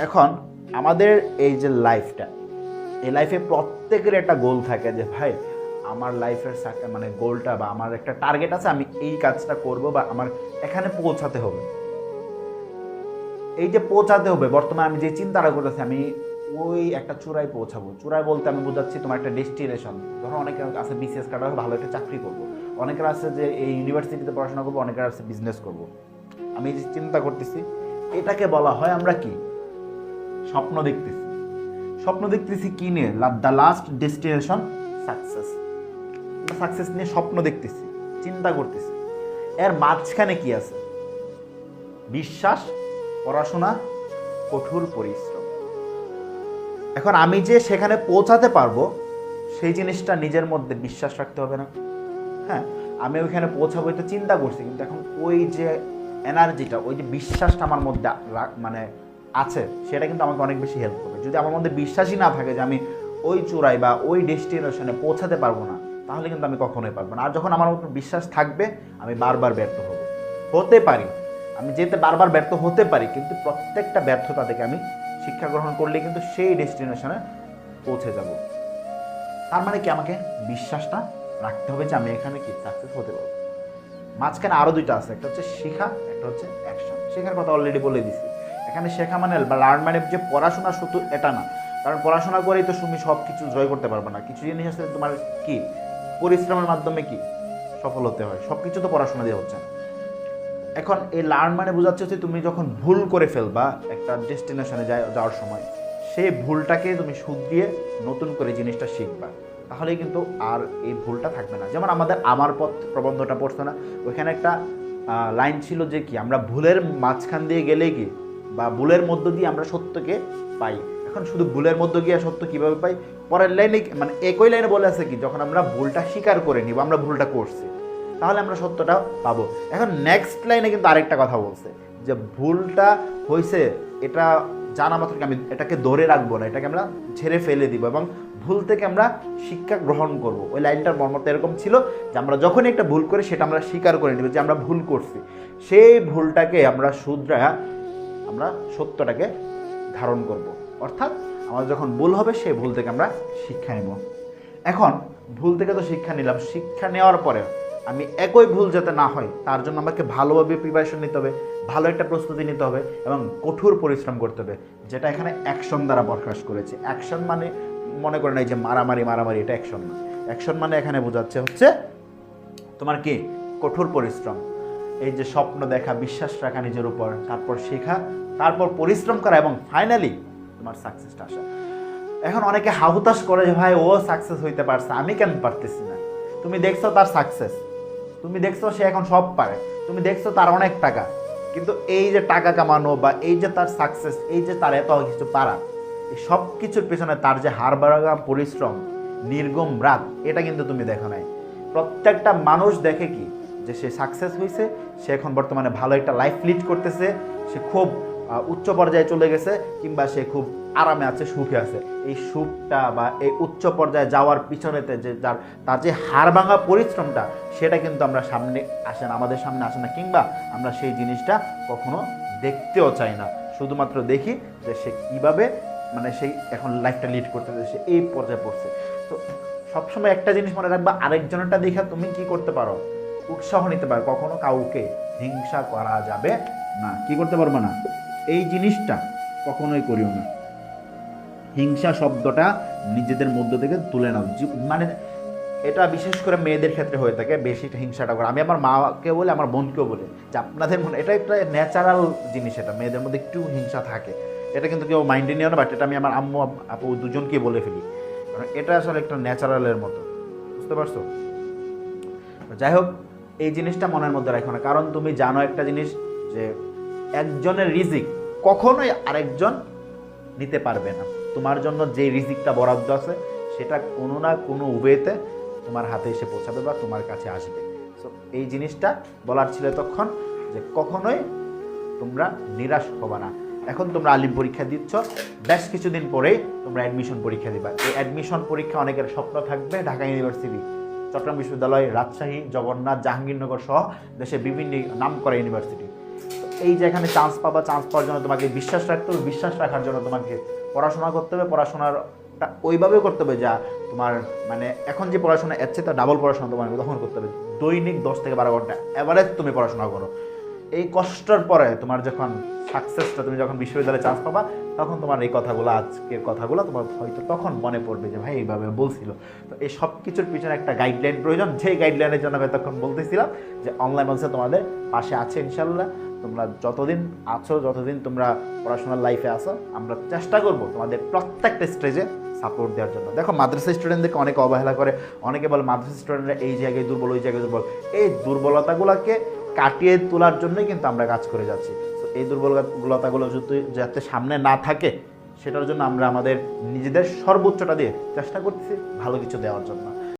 এখন আমাদের এই যে লাইফটা এই লাইফে প্রত্যেকের একটা গোল থাকে যে, ভাই, আমার লাইফের মানে গোলটা বা আমার একটা টার্গেট আছে, আমি এই কাজটা করব বা আমার এখানে পৌঁছাতে হবে। এই যে পৌঁছাতে হবে, বর্তমানে আমি যে চিন্তাটা করতেছি, আমি ওই একটা চূড়ায় পৌঁছাবো। চূড়ায় বলতে আমি বোঝাচ্ছি তোমার একটা ডেস্টিনেশন ধরো অনেকের আছে বিসিএস কাটা ভালো একটা চাকরি করব। অনেকের আছে যে এই ইউনিভার্সিটিতে পড়াশোনা করব, অনেকের আছে বিজনেস করব। আমি যে চিন্তা করতেছি, এটাকে বলা হয় আমরা কি? স্বপ্ন দেখতেছি। স্বপ্ন দেখতেছি কি নিয়ে? The last destination success success নিয়ে স্বপ্ন দেখতেছি, চিন্তা করতেছি। এর মাঝখানে কি আছে? বিশ্বাস, পড়াশোনা, কঠোর পরিশ্রম। এখন আমি যে সেখানে পৌঁছাতে পারব, সেই জিনিসটা নিজের মধ্যে বিশ্বাস রাখতে হবে না। হ্যাঁ আমি ওইখানে পৌঁছাবো এটা চিন্তা করছি, কিন্তু এখন ওই যে এনার্জিটা ওই যে বিশ্বাসটা আমার মধ্যে মানে আছে, সেটা কিন্তু আমাকে অনেক বেশি হেল্প করবে। যদি আমার মধ্যে বিশ্বাসই না থাকে যে আমি ওই চূড়ায় বা ওই ডেস্টিনেশনে পৌঁছাতে পারব না, তাহলে কিন্তু আমি কখনোই পারব না। আর যখন আমার উপর বিশ্বাস থাকবে, আমি বারবার ব্যর্থ হব। হতে পারি, আমি যেতে বারবার ব্যর্থ হতে পারি, কিন্তু প্রত্যেকটা ব্যর্থতা থেকে আমি শিক্ষা গ্রহণ করলে কিন্তু সেই ডেস্টিনেশনে পৌঁছে যাব। তার মানে কি আমাকে বিশ্বাসটা রাখতে হবে যে আমি এখানে কি সাকসেস হতে পারব? মাঝখানে আরও দুইটা আছে, একটা হচ্ছে শেখা, একটা হচ্ছে অ্যাকশন শেখার কথা অলরেডি বলে দিছি। এখানে শেখা মানে বা লার্ন মানে যে পড়াশোনা শুধু এটা না। কারণ পড়াশোনা করেই তো তুমি সব কিছু জয় করতে পারবে না। কিছু জিনিস আছে তোমার কি? পরিশ্রমের মাধ্যমে কি সফল হতে হয়? সব কিছু তো পড়াশোনা দিয়ে হচ্ছে এখন এই লার্ন মানে বোঝাচ্ছে হচ্ছে তুমি যখন ভুল করে ফেলবা একটা ডেস্টিনেশনে যাওয়ার সময়, সেই ভুলটাকে তুমি শুধরিয়ে নতুন করে জিনিসটা শিখবা। তাহলেই কিন্তু আর এই ভুলটা থাকবে না। যেমন আমাদের আমার পথ প্রবন্ধটা পড়তো না, ওইখানে একটা লাইন ছিল যে কি, আমরা ভুলের মাঝখান দিয়ে গেলে কি বা ভুলের মধ্য দিয়ে আমরা সত্যকে পাই। এখন শুধু ভুলের মধ্য গিয়ে সত্য কীভাবে পাই? পরের লাইনে মানে একই লাইনে বলে আছে কি? যখন আমরা ভুলটা স্বীকার করে নিব, আমরা ভুলটা করছি, তাহলে আমরা সত্যটা পাবো। এখন নেক্সট লাইনে কিন্তু আরেকটা কথা বলছে, যে ভুলটা হয়েছে এটা জানা মাত্র আমি এটাকে ধরে রাখব না, এটাকে আমরা ঝেড়ে ফেলে দিব এবং ভুল থেকে আমরা শিক্ষা গ্রহণ করব। ওই লাইনটার মর্মত এরকম ছিল যে আমরা যখনই একটা ভুল করি, সেটা আমরা স্বীকার করে নিব যে আমরা ভুল করছি। সেই ভুলটাকে আমরা শুধরা আমরা সত্যটাকে ধারণ করব। অর্থাৎ আমার যখন ভুল হবে, সেই ভুল থেকে আমরা শিক্ষা নেব। এখন, ভুল থেকে তো শিক্ষা নিলাম। শিক্ষা নেওয়ার পরে আমি একই ভুল যাতে না হয়, তার জন্য আমাকে ভালোভাবে প্রিপারেশন নিতে হবে, ভালো একটা প্রস্তুতি নিতে হবে এবং কঠোর পরিশ্রম করতে হবে, যেটা এখানে অ্যাকশন দ্বারা প্রকাশ করেছে। অ্যাকশন মানে মনে করেন এই যে মারামারি মারামারি, এটা অ্যাকশন না। অ্যাকশন মানে এখানে বোঝাচ্ছে হচ্ছে তোমার কি? কঠোর পরিশ্রম। এই যে স্বপ্ন দেখা, বিশ্বাস রাখা নিজের উপর, তারপর শেখা, তারপর পরিশ্রম করা এবং ফাইনালি তোমার সাকসেসটা আসা। এখন অনেকে হাহুতাশ করে যে, ভাই, ও সাকসেস হইতে পারছে, আমি কেন পারতেছি না? তুমি দেখছ তার সাকসেস তুমি দেখছ সে এখন সব পারে, তুমি দেখছ তার অনেক টাকা, কিন্তু এই যে টাকা কামানো বা এই যে তার সাকসেস এই যে তার এত কিছু পারা, এই সব কিছুর পেছনে তার যে হার বাড়াগা পরিশ্রম, নির্গম রাত এটা কিন্তু তুমি দেখো নাই। প্রত্যেকটা মানুষ দেখে কি যে সে সাকসেস হয়েছে সে এখন বর্তমানে ভালো একটা লাইফ লিড করতেছে, সে খুব উচ্চ পর্যায়ে চলে গেছে, কিংবা সে খুব আরামে আছে, সুখে আছে। এই সুখটা বা এই উচ্চ পর্যায়ে যাওয়ার পিছনেতে যে যার, তার যে হাড় ভাঙা পরিশ্রমটা, সেটা কিন্তু আমরা সামনে আসে না, আমাদের সামনে আসে না, কিংবা আমরা সেই জিনিসটা কখনো দেখতেও চাই না। শুধুমাত্র দেখি যে সে কীভাবে মানে সেই এখন লাইফটা লিড করতেছে, সে এই পর্যায়ে পড়ছে। তো সবসময় একটা জিনিস মনে রাখবা আরেকজনেরটা দেখে তুমি কি করতে পারো? উৎসাহ নিতে পারো। কখনো কাউকে হিংসা করা যাবে না। কি করতে পারব না? এই জিনিসটা কখনোই করিও না। হিংসা শব্দটা নিজেদের মধ্য থেকে তুলে নাও। মানে এটা বিশেষ করে মেয়েদের ক্ষেত্রে হয়ে থাকে, বেশি হিংসাটা করে। আমি আমার মাকে বলে, আমার বোনকেও বলে, যে আপনাদের মনে এটা একটা ন্যাচারাল জিনিস এটা। মেয়েদের মধ্যে একটু হিংসা থাকে। এটা কিন্তু কেউ মাইন্ডে নিও না বাট এটা আমি আমার আম্মু, আপু দুজনকে বলে ফেলি। কারণ এটা আসলে একটা ন্যাচারালের মতো। বুঝতে পারছ? যাই হোক এই জিনিসটা মনের মধ্যে রাখো না। কারণ তুমি জানো একটা জিনিস যে একজনের রিজিক কখনোই আরেকজন নিতে পারবে না। তোমার জন্য যে রিজিকটা বরাদ্দ আছে, সেটা কোনো না কোনো ওয়েতে তোমার হাতে এসে পৌঁছাবে বা তোমার কাছে আসবে। সো এই জিনিসটা বলার ছিল তখন যে কখনোই তোমরা নিরাশ হবে না। এখন তোমরা আলিম পরীক্ষা দিচ্ছ, বেশ কিছুদিন পরেই তোমরা অ্যাডমিশন পরীক্ষা দিবা। এই অ্যাডমিশন পরীক্ষা অনেকের স্বপ্ন থাকবে ঢাকা ইউনিভার্সিটি চট্টগ্রাম বিশ্ববিদ্যালয় রাজশাহী, জগন্নাথ, জাহাঙ্গীরনগর সহ দেশের বিভিন্ন নাম করা ইউনিভার্সিটি এই যে এখানে চান্স পাবা চান্স পাওয়ার জন্য তোমাকে বিশ্বাস রাখতে হবে, বিশ্বাস রাখার জন্য তোমাকে পড়াশোনা করতে হবে। পড়াশোনার ওইভাবে করতে হবে যা তোমার মানে এখন যে পড়াশোনা এর তা ডাবল পড়াশোনা তোমার তখন করতে হবে। দৈনিক দশ থেকে বারো ঘণ্টা অ্যাভারেজ তুমি পড়াশোনা করো। এই কষ্টর পরে তোমার যখন সাকসেসটা তুমি যখন বিশ্ববিদ্যালয়ে চান্স পাবা, তখন তোমার এই কথাগুলো, আজকের কথাগুলো তোমার হয়তো তখন মনে পড়বে যে, ভাই, এইভাবে বলছিল। তো এই সব কিছুর পিছনে একটা গাইডলাইন প্রয়োজন, যে গাইডলাইনের জন্য আমি তখন বলতেছিলাম যে অনলাইন বলছে তোমাদের পাশে আছে ইনশাল্লাহ তোমরা যতদিন আছো, যতদিন তোমরা পড়াশোনার লাইফে আসো আমরা চেষ্টা করব তোমাদের প্রত্যেকটা স্টেজে সাপোর্ট দেওয়ার জন্য। দেখো মাদ্রাসা স্টুডেন্টদেরকে অনেকে অবহেলা করে, অনেকে বলে মাদ্রাসা স্টুডেন্টরা এই জায়গায় দুর্বল, ওই জায়গায় দুর্বল। এই দুর্বলতাগুলোকে কাটিয়ে তোলার জন্যই কিন্তু আমরা কাজ করে যাচ্ছি। তো এই দুর্বলতাগুলো যদি যাতে সামনে না থাকে, সেটার জন্য আমরা আমাদের নিজেদের সর্বোচ্চটা দিয়ে চেষ্টা করতেছি ভালো কিছু দেওয়ার জন্য।